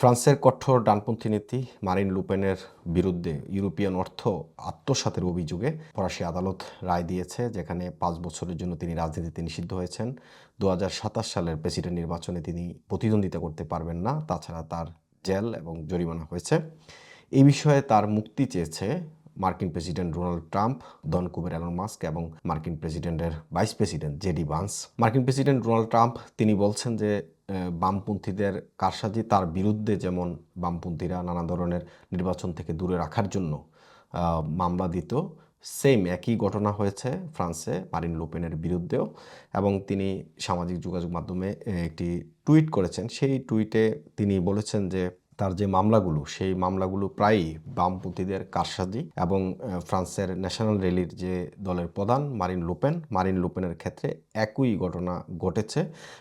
ফ্রান্সের কঠোর ডানপন্থী নীতি মারিন লুপেনের বিরুদ্ধে ইউরোপিয়ান অর্থ আত্মসাতের অভিযোগে ফরাসি আদালত রায় দিয়েছে, যেখানে পাঁচ বছরের জন্য তিনি রাজনীতিতে নিষিদ্ধ হয়েছেন। দু হাজার সাতাশ সালের প্রেসিডেন্ট নির্বাচনে তিনি প্রতিদ্বন্দ্বিতা করতে পারবেন না, তাছাড়া তার জেল এবং জরিমানা হয়েছে। এই বিষয়ে তার মুক্তি চেয়েছে মার্কিন প্রেসিডেন্ট ডোনাল্ড ট্রাম্প দন কুবের অ্যালন মাস্ক এবং মার্কিন প্রেসিডেন্টের ভাইস প্রেসিডেন্ট জেডি বান্স। মার্কিন প্রেসিডেন্ট ডোনাল্ড ট্রাম্প, তিনি বলছেন যে বামপন্থীদের কারসাজি তার বিরুদ্ধে যেমন বামপন্থীরা নানা ধরনের নির্বাচন থেকে দূরে রাখার জন্য মামলা দিত, সেম একই ঘটনা হয়েছে ফ্রান্সে মারিন লোপেনের বিরুদ্ধেও এবং তিনি সামাজিক যোগাযোগ মাধ্যমে একটি টুইট করেছেন। সেই টুইটে তিনি বলেছেন যে তার যে মামলাগুলো, সেই মামলাগুলো প্রায়ই বামপন্থীদের কারসাজি এবং ফ্রান্সের ন্যাশনাল র্যালির যে দলের প্রধান মারিন লুপেন, মারিন লুপেনের ক্ষেত্রে একই ঘটনা ঘটেছে।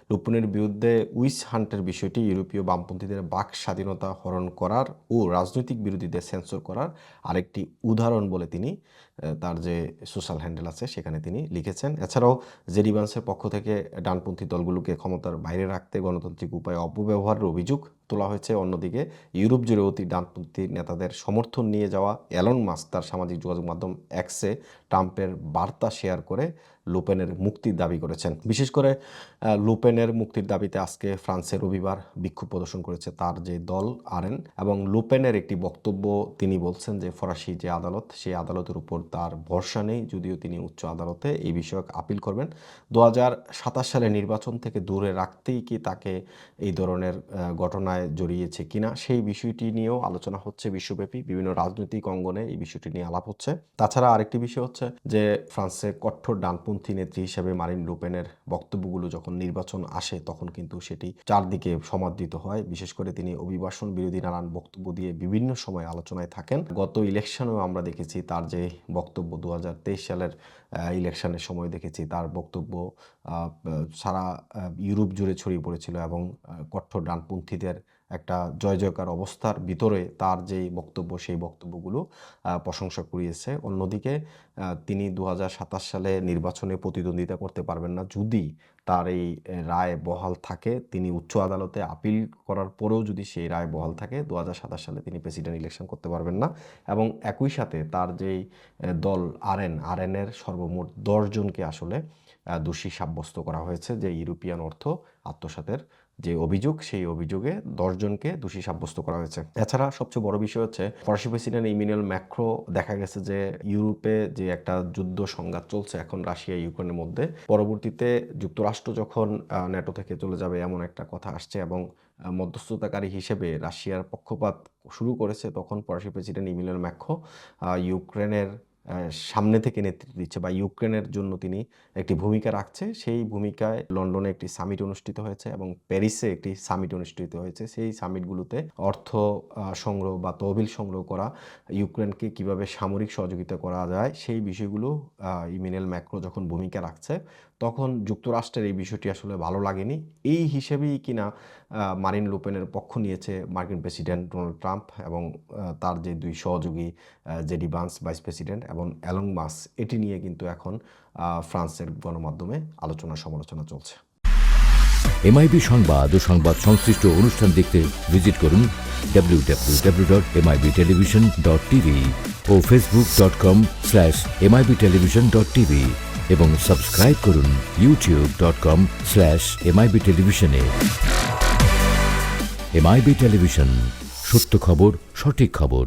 লুপেনের বিরুদ্ধে উইস হান্টের বিষয়টি ইউরোপীয় বামপন্থীদের বাক স্বাধীনতা হরণ করার ও রাজনৈতিক বিরোধীদের সেন্সর করার আরেকটি উদাহরণ বলে তিনি তার যে সোশ্যাল হ্যান্ডেল আছে সেখানে তিনি লিখেছেন। এছাড়াও জেডিবান্সের পক্ষ থেকে ডানপন্থী দলগুলোকে ক্ষমতার বাইরে রাখতে গণতান্ত্রিক উপায়ে অপব্যবহারের অভিযোগ তোলা হয়েছে। অন্যদিকে ইউরোপ জুড়ে অতি ডানপন্থী নেতাদের সমর্থন নিয়ে যাওয়া অ্যালন মাস্ক তার সামাজিক যোগাযোগ মাধ্যম অ্যাক্সে ট্রাম্পের বার্তা শেয়ার করে লুপেনের মুক্তির দাবি করেছেন। বিশেষ করে লুপেনের মুক্তির দাবিতে আজকে ফ্রান্সে রবিবার বিক্ষোভ প্রদর্শন করেছে তার যে দল, আরেন, এবং লুপেনের একটি বক্তব্য তিনি বলছেন যে ফরাসি যে আদালত, সেই আদালতের উপর তার ভরসা নেই, যদিও তিনি উচ্চ আদালতে এই বিষয়ক আপিল করবেন। দু সালে নির্বাচন থেকে দূরে রাখতেই কি তাকে এই ধরনের ঘটনায় জড়িয়েছে কিনা, সেই বিষয়টি নিয়েও আলোচনা হচ্ছে বিশ্বব্যাপী, বিভিন্ন রাজনৈতিক অঙ্গনে এই বিষয়টি নিয়ে আলাপ হচ্ছে। তাছাড়া আরেকটি বিষয় হচ্ছে যে ফ্রান্সে কঠোর ডানপন্থী নেত্রী হিসেবে মারিন লুপেনের বক্তব্যগুলো যখন নির্বাচন আসে, তখন কিন্তু সেটি চারদিকে সমাদৃত হয়। বিশেষ করে তিনি অভিবাসন বিরোধী নানান বক্তব্য দিয়ে বিভিন্ন সময় আলোচনায় থাকেন। গত ইলেকশনেও আমরা দেখেছি তার যে বক্তব্য দু হাজার তেইশ সালের ইলেকশনের সময় দেখেছি তার বক্তব্য সারা ইউরোপ জুড়ে ছড়িয়ে পড়েছিল এবং কঠোর ডানপন্থীদের একটা জয় জয়কার অবস্থার ভিতরে তার যেই বক্তব্য, সেই বক্তব্যগুলো প্রশংসা কুড়িয়েছে। অন্যদিকে তিনি দু হাজার সাতাশ সালে নির্বাচনে প্রতিদ্বন্দ্বিতা করতে পারবেন না। যদি তার এই রায় বহাল থাকে, তিনি উচ্চ আদালতে আপিল করার পরেও যদি সেই রায় বহাল থাকে দু হাজার সাতাশ সালে তিনি প্রেসিডেন্ট ইলেকশন করতে পারবেন না। এবং একই সাথে তার যেই দল আরএন আরএনের সর্বমোট দশজনকে আসলে দোষী সাব্যস্ত করা হয়েছে যে ইউরোপিয়ান অর্থ আত্মসাতের যে অভিযোগ, সেই অভিযোগে দশজনকে দোষী সাব্যস্ত করা হয়েছে। এছাড়া সবচেয়ে বড় বিষয় হচ্ছে, ফরাসি প্রেসিডেন্ট ইমিনুয়েল ম্যাক্রো দেখা গেছে যে ইউরোপে যে একটা যুদ্ধ সংঘাত চলছে এখন রাশিয়া, ইউক্রেনের মধ্যে, পরবর্তীতে যুক্তরাষ্ট্র যখন ন্যাটো থেকে চলে যাবে এমন একটা কথা আসছে এবং মধ্যস্থতাকারী হিসেবে রাশিয়ার পক্ষপাত শুরু করেছে, তখন ফরাসি প্রেসিডেন্ট ইমিনুয়েল ম্যাক্রো ইউক্রেনের সামনে থেকে নেতৃত্ব দিচ্ছে বা ইউক্রেনের জন্য তিনি একটি ভূমিকা রাখছে। সেই ভূমিকায় লন্ডনে একটি সামিট অনুষ্ঠিত হয়েছে এবং প্যারিসে একটি সামিট অনুষ্ঠিত হয়েছে। সেই সামিটগুলোতে অর্থ সংগ্রহ বা তহবিল সংগ্রহ করা, ইউক্রেনকে কীভাবে সামরিক সহযোগিতা করা যায় সেই বিষয়গুলো ইমিনেল ম্যাক্রো যখন ভূমিকা রাখছে তখন যুক্তরাষ্ট্রের এই বিষয়টি আসলে ভালো লাগেনি। এই হিসেবেই কিনা মারিন লুপেনের পক্ষ নিয়েছে মার্কিন প্রেসিডেন্ট ডোনাল্ড ট্রাম্প এবং তার যে দুই সহযোগী জেডি বান্স, ভাইস প্রেসিডেন্ট এবং অ্যালং মাস এটি নিয়ে কিন্তু এখন ফ্রান্সের গণমাধ্যমে আলোচনা সমালোচনা চলছে। এমআইবি সংবাদ ও সংবাদ সংশ্লিষ্ট অনুষ্ঠান দেখতে ভিজিট করুন www.mibtelevision.tv ও facebook.com slash MIB television dot TV এবং সাবস্ক্রাইব করুন YouTube dot com slash MIB টেলিভিশনে এমআইবি টেলিভিশন সত্য খবর, সঠিক খবর।